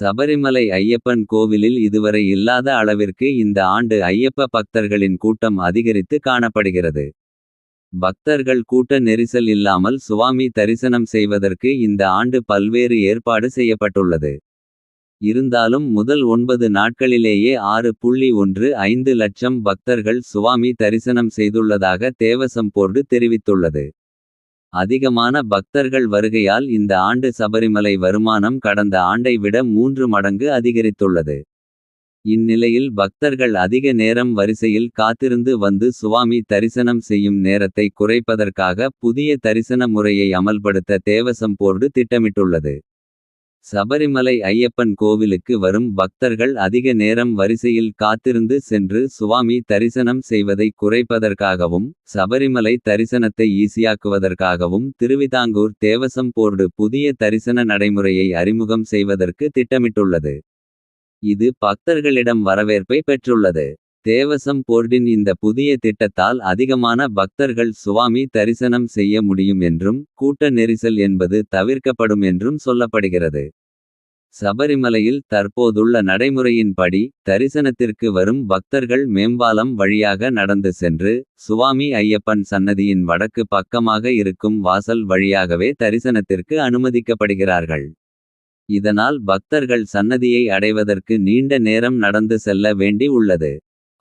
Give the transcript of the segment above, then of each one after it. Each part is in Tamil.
சபரிமலை ஐயப்பன் கோவிலில் இதுவரை இல்லாத அளவிற்கு இந்த ஆண்டு ஐயப்ப பக்தர்களின் கூட்டம் அதிகரித்து காணப்படுகிறது. பக்தர்கள் கூட்ட நெரிசல் இல்லாமல் சுவாமி தரிசனம் செய்வதற்கு இந்த ஆண்டு பல்வேறு ஏற்பாடு செய்யப்பட்டுள்ளது. இருந்தாலும் முதல் ஒன்பது நாட்களிலேயே ஆறு புள்ளி ஒன்று ஐந்து லட்சம் பக்தர்கள் சுவாமி தரிசனம் செய்துள்ளதாக தேவசம் போர்டு தெரிவித்துள்ளது. அதிகமான பக்தர்கள் வருகையால் இந்த ஆண்டு சபரிமலை வருமானம் கடந்த ஆண்டை விட மூன்று மடங்கு அதிகரித்துள்ளது. இந்நிலையில் பக்தர்கள் அதிக நேரம் வரிசையில் காத்திருந்து வந்து சுவாமி தரிசனம் செய்யும் நேரத்தை குறைப்பதற்காக புதிய தரிசன முறையை அமல்படுத்த தேவசம் போர்டு திட்டமிட்டுள்ளது. சபரிமலை ஐயப்பன் கோவிலுக்கு வரும் பக்தர்கள் அதிக நேரம் வரிசையில் காத்திருந்து சென்று சுவாமி தரிசனம் செய்வதை குறைப்பதற்காகவும். சபரிமலை தரிசனத்தை ஈசியாக்குவதற்காகவும் திருவிதாங்கூர் தேவசம் போர்டு புதிய தரிசன நடைமுறையை அறிமுகம் செய்வதற்கு திட்டமிட்டுள்ளது. இது பக்தர்களிடம் வரவேற்பை பெற்றுள்ளது. தேவசம் போர்டின் இந்த புதிய திட்டத்தால் அதிகமான பக்தர்கள் சுவாமி தரிசனம் செய்ய முடியும் என்றும். கூட்ட நெரிசல் என்பது தவிர்க்கப்படும் என்றும் சொல்லப்படுகிறது. சபரிமலையில் தற்போதுள்ள நடைமுறையின்படி. தரிசனத்திற்கு வரும் பக்தர்கள் மேம்பாலம் வழியாக நடந்து சென்று. சுவாமி ஐயப்பன் சன்னதியின் வடக்கு பக்கமாக இருக்கும் வாசல் வழியாகவே தரிசனத்திற்கு அனுமதிக்கப்படுகிறார்கள். இதனால் பக்தர்கள் சன்னதியை அடைவதற்கு நீண்ட நேரம் நடந்து செல்ல வேண்டி உள்ளது.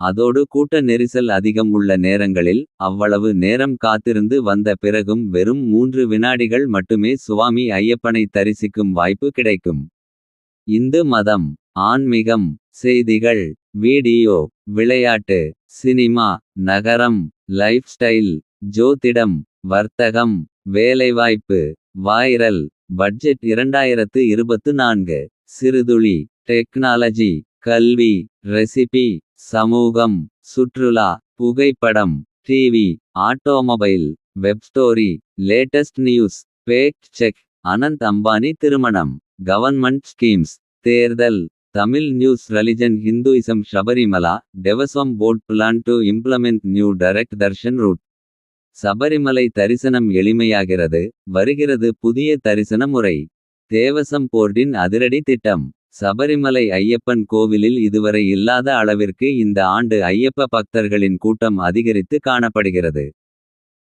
அதோடு கூட்ட நெரிசல் அதிகம் உள்ள நேரங்களில். அவ்வளவு நேரம் காத்திருந்து வந்த பிறகும் வெறும் மூன்று வினாடிகள் மட்டுமே சுவாமி ஐயப்பனை தரிசிக்கும் வாய்ப்பு கிடைக்கும். இந்து மதம் ஆன்மீகம் செய்திகள் வீடியோ விளையாட்டு சினிமா நகரம் லைஃப் ஸ்டைல் ஜோதிடம் வர்த்தகம் வேலைவாய்ப்பு வைரல் பட்ஜெட் இரண்டாயிரத்து இருபத்து நான்கு சிறுதுளி டெக்னாலஜி கல்வி ரெசிபி சமூகம் சுற்றுலா புகைப்படம் TV automobile web story latest news fact check Anant Ambani திருமணம் கவர்மெண்ட் ஸ்கீம்ஸ் தேர்தல் Tamil news religion Hinduism Sabarimala Devaswom board plan to implement new direct darshan route Sabarimala தரிசனம் எளிமையாகிறது வருகிறது புதிய தரிசன முறை. தேவசம் போர்டின் அதிரடி திட்டம். சபரிமலை ஐயப்பன் கோவிலில் இதுவரை இல்லாத அளவிற்கு இந்த ஆண்டு ஐயப்ப பக்தர்களின் கூட்டம் அதிகரித்து காணப்படுகிறது.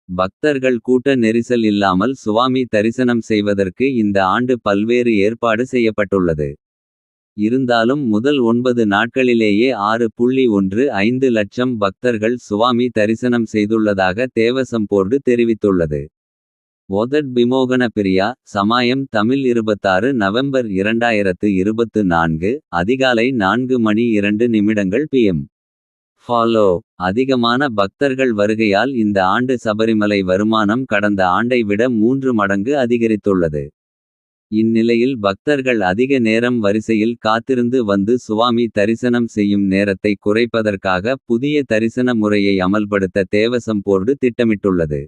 பக்தர்கள் கூட்ட நெரிசல் இல்லாமல் சுவாமி தரிசனம் செய்வதற்கு இந்த ஆண்டு பல்வேறு ஏற்பாடு செய்யப்பட்டுள்ளது. இருந்தாலும் முதல் ஒன்பது நாட்களிலேயே ஆறு புள்ளி ஒன்று ஐந்து லட்சம் பக்தர்கள் சுவாமி தரிசனம் செய்துள்ளதாக தேவசம் போர்டு தெரிவித்துள்ளது. ஒதட் பிமோகன பிரியா சமாயம் தமிழ் இருபத்தாறு நவம்பர் இரண்டாயிரத்து இருபத்து நான்கு அதிகாலை நான்கு மணி இரண்டு நிமிடங்கள் பிஎம். ஃபாலோ அதிகமான பக்தர்கள் வருகையால் இந்த ஆண்டு சபரிமலை வருமானம் கடந்த ஆண்டை விட மூன்று மடங்கு அதிகரித்துள்ளது. இந்நிலையில் பக்தர்கள் அதிக நேரம் வரிசையில் காத்திருந்து வந்து சுவாமி தரிசனம் செய்யும் நேரத்தை குறைப்பதற்காக புதிய தரிசன முறையை அமல்படுத்த தேவசம் போர்டு திட்டமிட்டுள்ளது.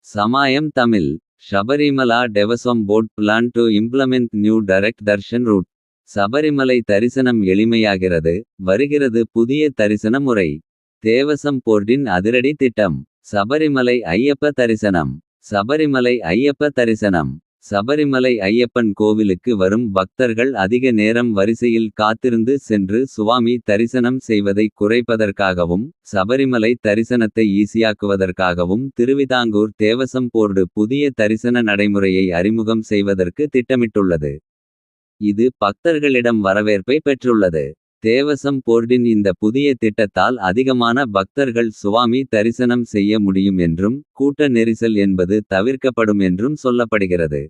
Samayam Tamil. Sabarimala Devaswom board plan to implement new direct darshan route. Sabarimala தரிசனம் எளிமையாகிறது. வருகிறது புதிய தரிசன முறை. தேவசம் போர்டின் அதிரடி திட்டம். சபரிமலை ஐயப்ப தரிசனம். சபரிமலை ஐயப்ப தரிசனம். சபரிமலை ஐயப்பன் கோவிலுக்கு வரும் பக்தர்கள் அதிக நேரம் வரிசையில் காத்திருந்து சென்று சுவாமி தரிசனம் செய்வதை குறைப்பதற்காகவும். சபரிமலை தரிசனத்தை ஈசியாக்குவதற்காகவும் திருவிதாங்கூர் தேவசம் போர்டு புதிய தரிசன நடைமுறையை அறிமுகம் செய்வதற்கு திட்டமிட்டுள்ளது. இது பக்தர்களிடம் வரவேற்பை பெற்றுள்ளது. தேவசம் போர்டின் இந்த புதிய திட்டத்தால் அதிகமான பக்தர்கள் சுவாமி தரிசனம் செய்ய முடியும் என்றும். கூட்ட நெரிசல் என்பது தவிர்க்கப்படும் என்றும் சொல்லப்படுகிறது.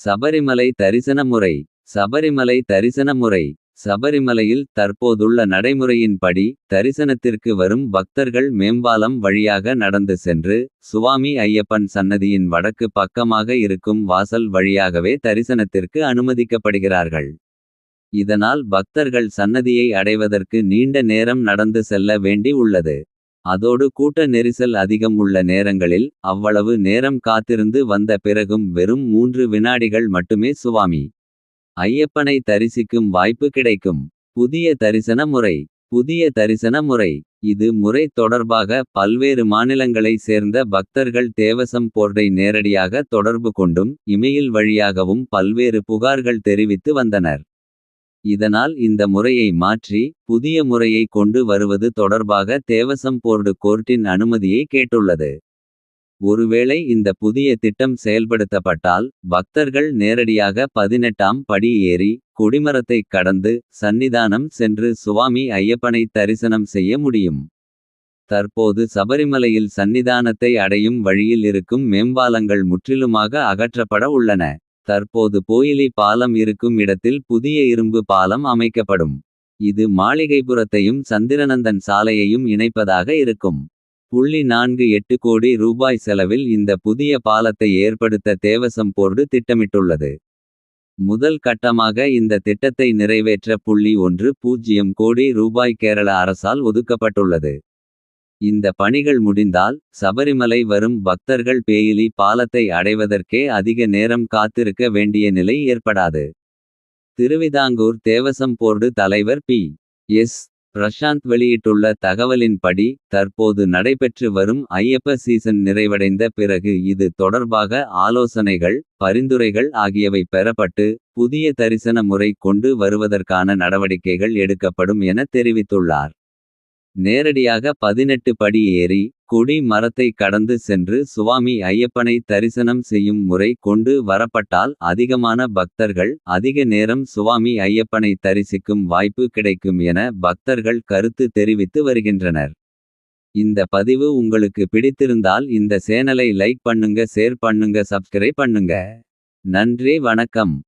சபரிமலை தரிசன முறை சபரிமலை தரிசன முறை சபரிமலையில் தற்போதுள்ள நடைமுறையின்படி தரிசனத்திற்கு வரும் பக்தர்கள் மேம்பாலம் வழியாக நடந்து சென்று. சுவாமி ஐயப்பன் சன்னதியின் வடக்கு பக்கமாக இருக்கும் வாசல் வழியாகவே தரிசனத்திற்கு அனுமதிக்கப்படுகிறார்கள். இதனால் பக்தர்கள் சன்னதியை அடைவதற்கு நீண்ட நேரம் நடந்து செல்ல வேண்டி உள்ளது. அதோடு கூட்ட நெரிசல் அதிகம் உள்ள நேரங்களில் அவ்வளவு நேரம் காத்திருந்து வந்த பிறகும் வெறும் மூன்று வினாடிகள் மட்டுமே சுவாமி. ஐயப்பனை தரிசிக்கும் வாய்ப்பு கிடைக்கும். புதிய தரிசன முறை புதிய தரிசன முறை. இது முறை தொடர்பாக பல்வேறு மாநிலங்களை சேர்ந்த பக்தர்கள் தேவசம் போர்டை நேரடியாக தொடர்பு கொண்டும் இமெயில் வழியாகவும் பல்வேறு புகார்கள் தெரிவித்து வந்தனர். இதனால் இந்த முறையை மாற்றி புதிய முறையை கொண்டு வருவது தொடர்பாக தேவசம் போர்டு கோர்ட்டின் அனுமதியை கேட்டுள்ளது. ஒருவேளை இந்த புதிய திட்டம் செயல்படுத்தப்பட்டால். பக்தர்கள் நேரடியாக பதினெட்டாம் படி ஏறி. கொடிமரத்தைக் கடந்து சந்நிதானம் சென்று சுவாமி ஐயப்பனை தரிசனம் செய்ய முடியும். தற்போது சபரிமலையில் சந்நிதானத்தை அடையும் வழியில் இருக்கும் மேம்பாலங்கள் முற்றிலுமாக அகற்றப்பட உள்ளன. தற்போது போயிலி பாலம் இருக்கும் இடத்தில் புதிய இரும்பு பாலம் அமைக்கப்படும். இது மாளிகைபுரத்தையும் சந்திரநந்தன் சாலையையும் இணைப்பதாக இருக்கும். புள்ளி நான்கு எட்டு கோடி ரூபாய் செலவில் இந்த புதிய பாலத்தை ஏற்படுத்த தேவசம் போர்டு திட்டமிட்டுள்ளது. முதல் கட்டமாக இந்த திட்டத்தை நிறைவேற்ற புள்ளி ஒன்று பூஜ்ஜியம் கோடி ரூபாய் கேரள அரசால் ஒதுக்கப்பட்டுள்ளது. இந்த பணிகள் முடிந்தால் சபரிமலை வரும் பக்தர்கள் பேயிலி பாலத்தை அடைவதற்கே அதிக நேரம் காத்திருக்க வேண்டிய நிலை ஏற்படாது. திருவிதாங்கூர் தேவசம் போர்டு தலைவர் பி. எஸ். பிரசாந்த் வெளியிட்டுள்ள தகவலின்படி. தற்போது நடைபெற்று வரும் ஐயப்ப சீசன் நிறைவடைந்த பிறகு இது தொடர்பாக ஆலோசனைகள். பரிந்துரைகள் ஆகியவை பெறப்பட்டு. புதிய தரிசன முறை கொண்டு வருவதற்கான நடவடிக்கைகள் எடுக்கப்படும் என தெரிவித்துள்ளார். நேரடியாக பதினெட்டு படி ஏறி. கொடி மரத்தை கடந்து சென்று சுவாமி ஐயப்பனை தரிசனம் செய்யும் முறை கொண்டு வரப்பட்டால் அதிகமான பக்தர்கள். அதிக நேரம் சுவாமி ஐயப்பனை தரிசிக்கும் வாய்ப்பு கிடைக்கும் என. பக்தர்கள் கருத்து தெரிவித்து வருகின்றனர். இந்த பதிவு உங்களுக்கு பிடித்திருந்தால் இந்த சேனலை லைக் பண்ணுங்க ஷேர் பண்ணுங்க சப்ஸ்கிரைப் பண்ணுங்க. நன்றி வணக்கம்.